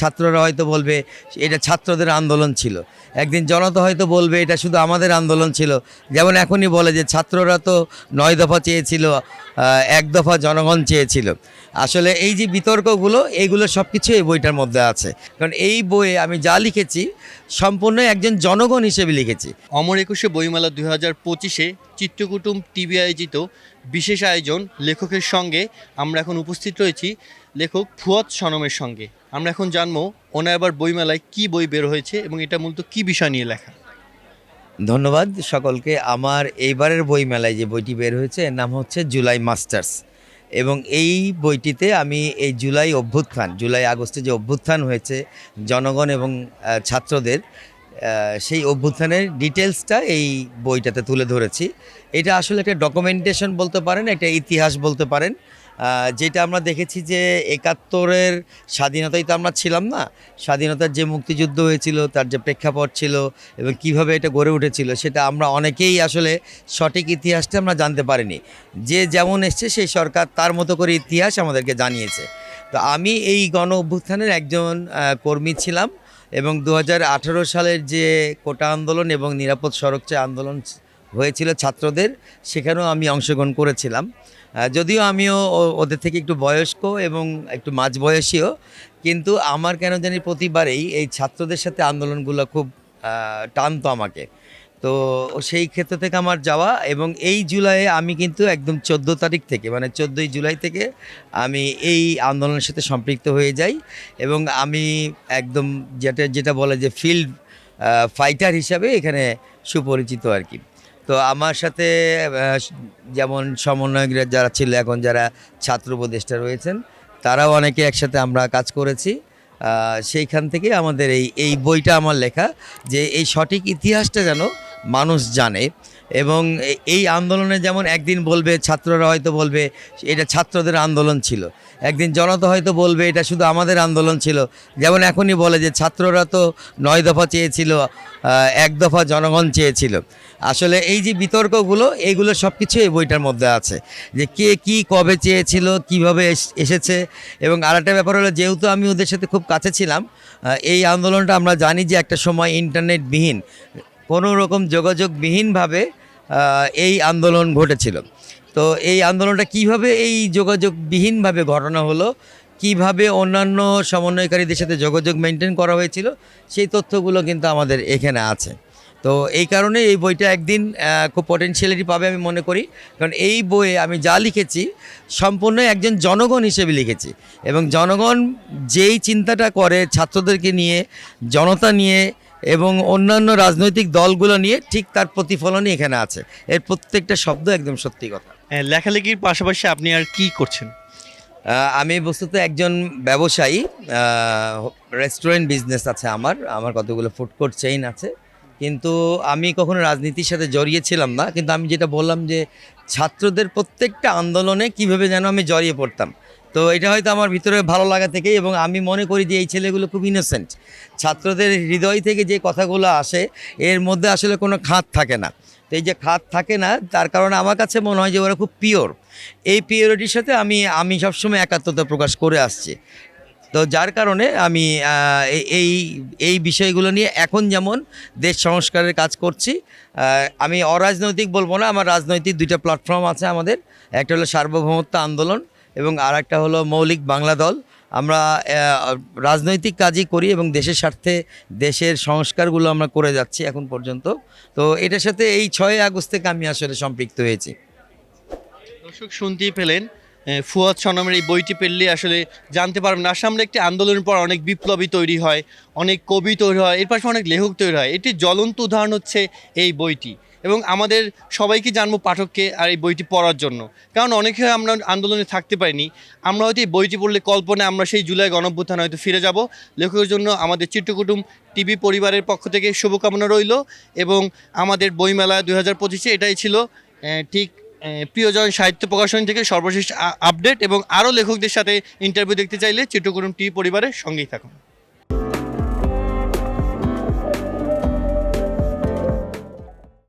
ছাত্ররা হয়তো বলবে, এটা ছাত্রদের আন্দোলন ছিল। একদিন জনতা হয়তো বলবে, এটা শুধু আমাদের আন্দোলন ছিল। যেমন এখনই বলে যে ছাত্ররা তো নয় দফা চেয়েছিল এক দফা জনগণ চেয়েছিল। আসলে এই যে বিতর্কগুলো, এইগুলো সব কিছু এই বইটার মধ্যে আছে। কারণ এই বইয়ে আমি যা লিখেছি, সম্পূর্ণ একজন জনগণ হিসেবে লিখেছি। অমর একুশে বইমেলা দুই হাজার পঁচিশে চিত্রকুটুম টিভি আয়োজিত বিশেষ আয়োজন লেখকের সঙ্গে আমরা এখন উপস্থিত রয়েছি। লেখক ফুয়াদ সনমের সঙ্গে। আমরা এখন জানব ওনার আবার বইমেলায় কি বই বের হয়েছে এবং এটা মূলত কি বিষয় নিয়ে লেখা। ধন্যবাদ সকলকে। আমার এইবারের বই মেলায় যে বইটি বের হয়েছে, এর নাম হচ্ছে জুলাই মাস্টার্স। এবং এই বইটিতে আমি এই জুলাই অভ্যুত্থান, জুলাই আগস্টে যে অভ্যুত্থান হয়েছে জনগণ এবং ছাত্রদের সেই অভ্যুত্থানের ডিটেলসটা এই বইটাতে তুলে ধরেছি। এটা আসলে একটা ডকুমেন্টেশন বলতে পারেন, একটা ইতিহাস বলতে পারেন যেটা আমরা দেখেছি যে একাত্তরের স্বাধীনতাই তো আমরা ছিলাম না। স্বাধীনতার যে মুক্তিযুদ্ধ হয়েছিল, তার যে প্রেক্ষাপট ছিল এবং কীভাবে এটা গড়ে উঠেছিল, সেটা আমরা অনেকেই আসলে সঠিক ইতিহাসটা আমরা জানতে পারিনি। যে যেমন এসছে, সেই সরকার তার মতো করে ইতিহাস আমাদেরকে জানিয়েছে। তো আমি এই গণ অভ্যুত্থানের একজন কর্মী ছিলাম। এবং দু হাজার আঠারো সালের যে কোটা আন্দোলন এবং নিরাপদ সড়ক চা আন্দোলন হয়েছিল ছাত্রদের, সেখানেও আমি অংশগ্রহণ করেছিলাম। যদিও আমিও ওদের থেকে একটু বয়স্ক এবং একটু মাঝ বয়সীও, কিন্তু আমার কেন জানি প্রতিবারেই এই ছাত্রদের সাথে আন্দোলনগুলো খুব টানতো আমাকে। তো সেই ক্ষেত্র থেকে আমার যাওয়া এবং এই জুলাইয়ে আমি কিন্তু একদম চোদ্দ তারিখ থেকে মানে চোদ্দোই জুলাই থেকে আমি এই আন্দোলনের সাথে সম্পৃক্ত হয়ে যাই এবং আমি একদম যেটা যেটা বলে যে ফিল্ড ফাইটার হিসাবে এখানে সুপরিচিত আর কি। তো আমার সাথে যেমন সমন্বয়করা যারা ছিল, এখন যারা ছাত্র উপদেষ্টা রয়েছেন, তারাও অনেকে একসাথে আমরা কাজ করেছি। সেইখান থেকে আমাদের এই এই বইটা আমার লেখা যে এই সঠিক ইতিহাসটা যেন মানুষ জানে এবং এই আন্দোলনে যেমন একদিন বলবে ছাত্ররা হয়তো বলবে এটা ছাত্রদের আন্দোলন ছিল, একদিন জনতা হয়তো বলবে এটা শুধু আমাদের আন্দোলন ছিল। যেমন এখনই বলে যে ছাত্ররা তো নয় দফা চেয়েছিল এক দফা জনগণ চেয়েছিল। আসলে এই যে বিতর্কগুলো এইগুলো সব কিছু এই বইটার মধ্যে আছে যে কে কি কবে চেয়েছিল, কীভাবে এস- এসেছে এবং আরেকটা ব্যাপার হলো যেহেতু আমি ওদের সাথে খুব কাছে ছিলাম এই আন্দোলনটা আমরা জানি যে একটা সময় ইন্টারনেটবিহীন কোনো রকম যোগাযোগবিহীনভাবে এই আন্দোলন ঘটেছিল। তো এই আন্দোলনটা কীভাবে এই যোগাযোগবিহীনভাবে ঘটনা হলো, কীভাবে অন্যান্য সমন্বয়কারীদের সাথে যোগাযোগ মেনটেন করা হয়েছিল, সেই তথ্যগুলো কিন্তু আমাদের এখানে আছে। তো এই কারণে এই বইটা একদিন খুব পটেনশিয়ালিটি পাবে আমি মনে করি। কারণ এই বইয়ে আমি যা লিখেছি, সম্পূর্ণ একজন জনগণ হিসেবে লিখেছি। এবং জনগণ যেই চিন্তাটা করে ছাত্রদেরকে নিয়ে, জনতা নিয়ে এবং অন্যান্য রাজনৈতিক দলগুলো নিয়ে ঠিক তার প্রতিফলনই এখানে আছে। এর প্রত্যেকটা শব্দ একদম সত্যি কথা। আহ, লেখালেখির পাশাপাশি আপনি আর কি করছেন? আমি বস্তুত একজন ব্যবসায়ী রেস্টুরেন্ট বিজনেস আছে আমার। আমার কতগুলো ফুড কোর্ট চেইন আছে। কিন্তু আমি কখনো রাজনীতির সাথে জড়িয়ে ছিলাম না। কিন্তু আমি যেটা বললাম যে ছাত্রদের প্রত্যেকটা আন্দোলনে কীভাবে যেন আমি জড়িয়ে পড়তাম। তো এটা হয়তো আমার ভিতরে ভালো লাগা থেকে এবং আমি মনে করি যে এই ছেলেগুলো খুব ইনোসেন্ট ছাত্রদের হৃদয় থেকে যে কথাগুলো আসে, এর মধ্যে আসলে কোনো খাত থাকে না। তো এই যে খাত থাকে না, তার কারণে আমার কাছে মনে হয় যে ওরা খুব পিওর এই পিওরিটির সাথে আমি আমি সবসময় একাত্মতা প্রকাশ করে আসছি। তো যার কারণে আমি এই এই বিষয়গুলো নিয়ে এখন যেমন দেশ সংস্কারের কাজ করছি আমি অরাজনৈতিক বলব না, আমার রাজনৈতিক দুইটা প্ল্যাটফর্ম আছে আমাদের। একটা হলো সার্বভৌমত্ব আন্দোলন এবং আর একটা হলো মৌলিক বাংলা দল। আমরা রাজনৈতিক কাজই করি এবং দেশের স্বার্থে দেশের সংস্কারগুলো আমরা করে যাচ্ছি এখন পর্যন্ত। তো এটার সাথে এই ছয় আগস্ট থেকে আমি আসলে সম্পৃক্ত হয়েছি। দর্শক শুনতেই পেলেন ফুয়াদ সনমের এই বইটি পেলে আসলে জানতে পারবেন আসামে একটি আন্দোলনের পর অনেক বিপ্লবী তৈরি হয়, অনেক কবি তৈরি হয়, এর পাশে অনেক লেখক তৈরি হয়। এটি জ্বলন্ত উদাহরণ হচ্ছে এই বইটি। এবং আমাদের সবাইকে জানব পাঠককে আর এই বইটি পড়ার জন্য। কারণ অনেকে আমরা আন্দোলনে থাকতে পারিনি। আমরা হয়তো এই বইটি পড়লে কল্পনায় আমরা সেই জুলাই গণঅভ্যুত্থান হয়তো ফিরে যাব। লেখকের জন্য আমাদের চিত্রকুটুম টিভি পরিবারের পক্ষ থেকে শুভকামনা রইল এবং আমাদের বইমেলা দুই হাজার পঁচিশে এটাই ছিল ঠিক প্রিয়জন সাহিত্য প্রকাশনী থেকে সর্বশেষ আপডেট এবং আরও লেখকদের সাথে ইন্টারভিউ দেখতে চাইলে চিত্রকুটুম টিভি পরিবারের সঙ্গেই থাকুন।